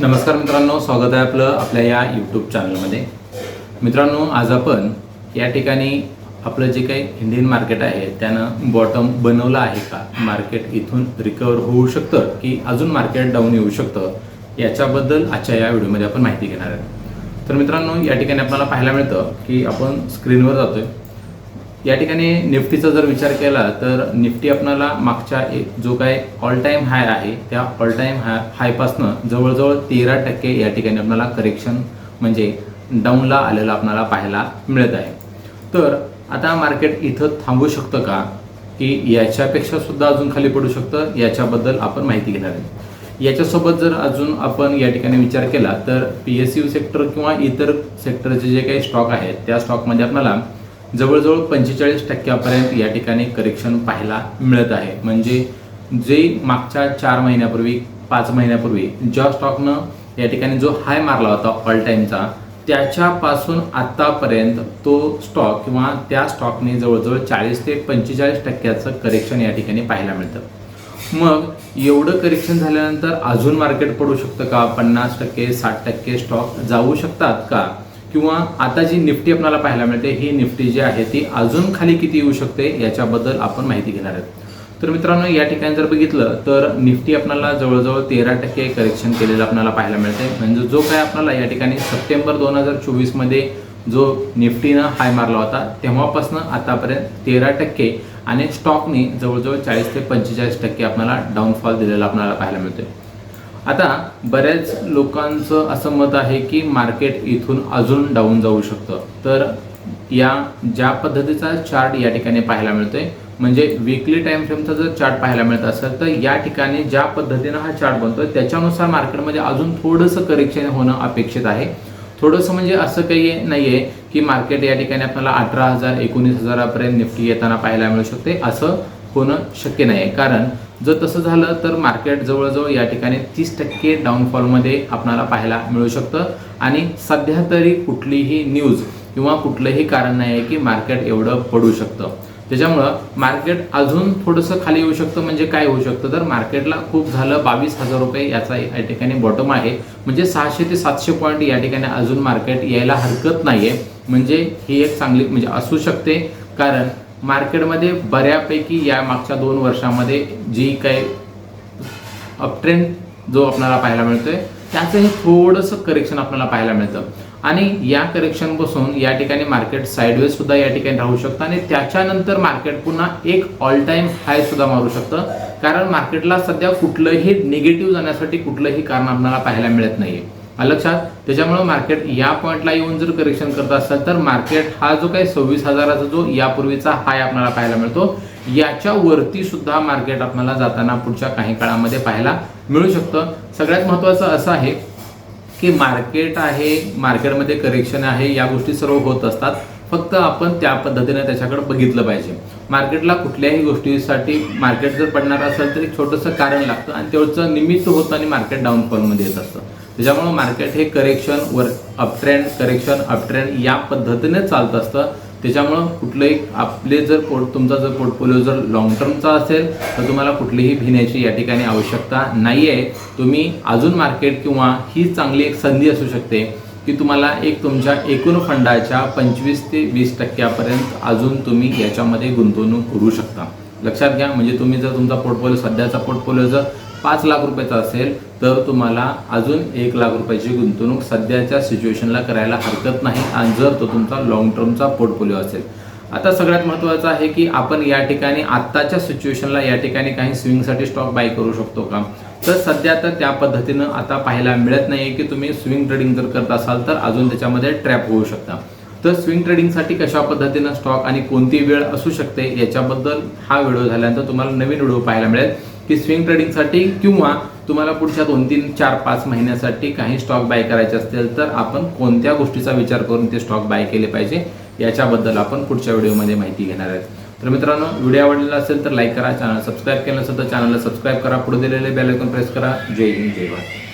नमस्कार मित्रांनो स्वागत आहे आपलं आपल्या या यूट्यूब चॅनलमध्ये मित्रांनो आज आपण या ठिकाणी आपलं जे काही इंडियन मार्केट आहे त्यानं बॉटम बनवलं आहे का? मार्केट इथून रिकवर होऊ शकतं की अजून मार्केट डाऊन येऊ शकतं? याच्याबद्दल आजच्या या व्हिडिओमध्ये आपण माहिती घेणार आहे तर मित्रांनो या ठिकाणी आपल्याला पाहायला मिळतं की आपण स्क्रीनवर जातोय. या ठिकाणी निफ्टीचा जर विचार केला तर निफ्टी आपणाला मागच्या एक जो काय ऑल टाईम हाय आहे त्या ऑल टाईम हाय हायपासनं जवळजवळ तेरा टक्के या ठिकाणी आपल्याला करेक्शन म्हणजे डाऊनला आलेलं आपल्याला पाहायला मिळत आहे. तर आता मार्केट इथं थांबू शकतं का? की याच्यापेक्षा सुद्धा अजून खाली पडू शकतं? याच्याबद्दल आपण माहिती घेणार आहे. याच्यासोबत जर अजून आपण या ठिकाणी विचार केला तर पी एस यू सेक्टर किंवा इतर सेक्टरचे जे काही स्टॉक आहेत त्या स्टॉकमध्ये आपल्याला जवळजवळ पंचेचाळीस टक्क्यापर्यंत या ठिकाणी करेक्शन पाहायला मिळत आहे. म्हणजे जे मागच्या चार महिन्यापूर्वी पाच महिन्यापूर्वी ज्या स्टॉकनं या ठिकाणी जो हाय मारला होता ऑल टाईमचा त्याच्यापासून आत्तापर्यंत तो स्टॉक किंवा त्या स्टॉकने जवळजवळ चाळीस ते पंचेचाळीस टक्क्याचं करेक्शन या ठिकाणी पाहायला मिळतं. मग एवढं करेक्शन झाल्यानंतर अजून मार्केट पडू शकतं का? पन्नास टक्के साठ टक्के स्टॉक जाऊ शकतात का? किंवा आता जी निफ्टी आपल्याला पाहायला मिळते ही निफ्टी जी आहे ती अजून खाली किती येऊ शकते याच्याबद्दल आपण माहिती घेणार आहोत. तर मित्रांनो या ठिकाणी जर बघितलं तर निफ्टी आपल्याला जवळजवळ तेरा टक्के करेक्शन केलेलं आपल्याला पाहायला मिळते. म्हणजे जो काय आपल्याला या ठिकाणी सप्टेंबर दोन हजार चोवीसमध्ये जो निफ्टीनं हाय मारला होता तेव्हापासून आतापर्यंत तेरा टक्के आणि स्टॉकने जवळजवळ चाळीस ते पंचेचाळीस टक्के आपल्याला डाऊनफॉल दिलेला आपल्याला पाहायला मिळतोय. आता बऱ्याच लोकांचं असं मत आहे की मार्केट इथून अजून डाऊन जाऊ शकतं. तर या ज्या पद्धतीचा चार्ट या ठिकाणी पाहायला मिळतोय म्हणजे विकली टाइम फ्रेमचा जर चार्ट पाहायला मिळत असेल तर या ठिकाणी ज्या पद्धतीनं हा चार्ट बनतोय त्याच्यानुसार मार्केटमध्ये अजून थोडंसं करेक्शन होणं अपेक्षित आहे. थोडंसं म्हणजे असं काही नाही आहे की मार्केट या ठिकाणी आपल्याला अठरा हजार एकोणीस हजारापर्यंत निफ्टी येताना पाहायला मिळू शकते असं होणं शक्य नाही आहे कारण जर तसं झालं तर मार्केट जवळजवळ या ठिकाणी तीस टक्के डाऊनफॉलमध्ये आपणाला पाहायला मिळू शकतं. आणि सध्या तरी कुठलीही न्यूज किंवा कुठलंही कारण नाही आहे की मार्केट एवढं पडू शकतं. त्याच्यामुळं मार्केट अजून थोडंसं खाली येऊ शकतं म्हणजे काय होऊ शकतं? तर मार्केटला खूप झालं बावीस हजार रुपये याचा या ठिकाणी बॉटम आहे. म्हणजे सहाशे ते सातशे पॉईंट या ठिकाणी अजून मार्केट यायला हरकत नाही आहे म्हणजे ही एक चांगली म्हणजे असू शकते. कारण मार्केटमध्ये बऱ्यापैकी या मागच्या दोन वर्षामध्ये जी काही अपट्रेंड जो आपल्याला पाहायला मिळतोय त्याचं हे थोडंसं करेक्शन आपल्याला पाहायला मिळतं. आणि या करेक्शनपासून या ठिकाणी मार्केट साईडवेज सुद्धा या ठिकाणी राहू शकतं आणि त्याच्यानंतर मार्केट पुन्हा एक ऑल टाईम हाय सुद्धा मारू शकतं. कारण मार्केटला सध्या कुठलंही निगेटिव्ह जाण्यासाठी कुठलंही कारण आपल्याला पाहायला मिळत नाहीये. आहे लक्षात? त्याच्यामुळे मार्केट या पॉईंटला येऊन जर करेक्शन करत असेल तर मार्केट हा जो काही सव्वीस हजाराचा जो यापूर्वीचा हाय आपल्याला पाहायला मिळतो याच्या वरती सुद्धा मार्केट आपल्याला जाताना पुढच्या काही काळामध्ये पाहायला मिळू शकतं. सगळ्यात महत्त्वाचं असं आहे की मार्केट आहे मार्केटमध्ये करेक्शन आहे या गोष्टी सर्व होत असतात. फक्त आपण त्या पद्धतीने त्याच्याकडे बघितलं पाहिजे. मार्केटला कुठल्याही गोष्टीसाठी मार्केट जर पडणार असेल तर एक छोटंसं कारण लागतं आणि तेवढचं निमित्त होतं आणि मार्केट डाऊनफॉलमध्ये येत असतं. त्याच्यामुळं मार्केट हे करेक्शन वर अपट्रेंड करेक्शन अपट्रेंड या पद्धतीने चालत असतं. त्याच्यामुळं कुठलंही आपले जर पोर्ट तुमचा जर पोर्टफोलिओ जर लॉंग टर्मचा असेल तर तुम्हाला कुठलीही भिण्याची या ठिकाणी आवश्यकता नाही आहे तुम्ही अजून मार्केट किंवा ही चांगली एक संधी असू शकते की तुम्हाला एक तुमच्या एकूण फंडाच्या पंचवीस ते वीस टक्क्यापर्यंत अजून तुम्ही याच्यामध्ये गुंतवणूक करू शकता. लक्षात घ्या म्हणजे तुम्ही जर तुमचा पोर्टफोलिओ सध्याचा पोर्टफोलिओ जर पाच लाख रुपयाचा असेल तर तुम्हाला अजून एक लाख रुपयाची गुंतवणूक सध्याच्या सिच्युएशनला करायला हरकत नाही. आणि जर तो तुमचा लॉंग टर्मचा पोर्टफोलिओ असेल. आता सगळ्यात महत्त्वाचं आहे की आपण या ठिकाणी आत्ताच्या सिच्युएशनला या ठिकाणी काही स्विंगसाठी स्टॉक बाय करू शकतो का? तर सध्या तर त्या पद्धतीनं आता पाहायला मिळत नाही की तुम्ही स्विंग ट्रेडिंग जर करत असाल तर अजून त्याच्यामध्ये ट्रॅप होऊ शकता. तर स्विंग ट्रेडिंगसाठी कशा पद्धतीनं स्टॉक आणि कोणती वेळ असू शकते याच्याबद्दल हा व्हिडिओ झाल्यानंतर तुम्हाला नवीन व्हिडिओ पाहायला मिळेल. की स्विंग ट्रेडिंगसाठी किंवा तुम्हाला पुढच्या दोन तीन चार पाच महिन्यासाठी काही स्टॉक बाय करायचे असतील तर आपण कोणत्या गोष्टीचा विचार करून ते स्टॉक बाय केले पाहिजे याच्याबद्दल आपण पुढच्या व्हिडिओमध्ये माहिती घेणार आहेत. तर मित्रांनो व्हिडिओ आवडलेला असेल तर लाईक करा चॅनल सबस्क्राईब केलं असेल तर चॅनलला सबस्क्राईब करा पुढे दिलेले बेल आयकॉन प्रेस करा. जय हिंद जय भारत.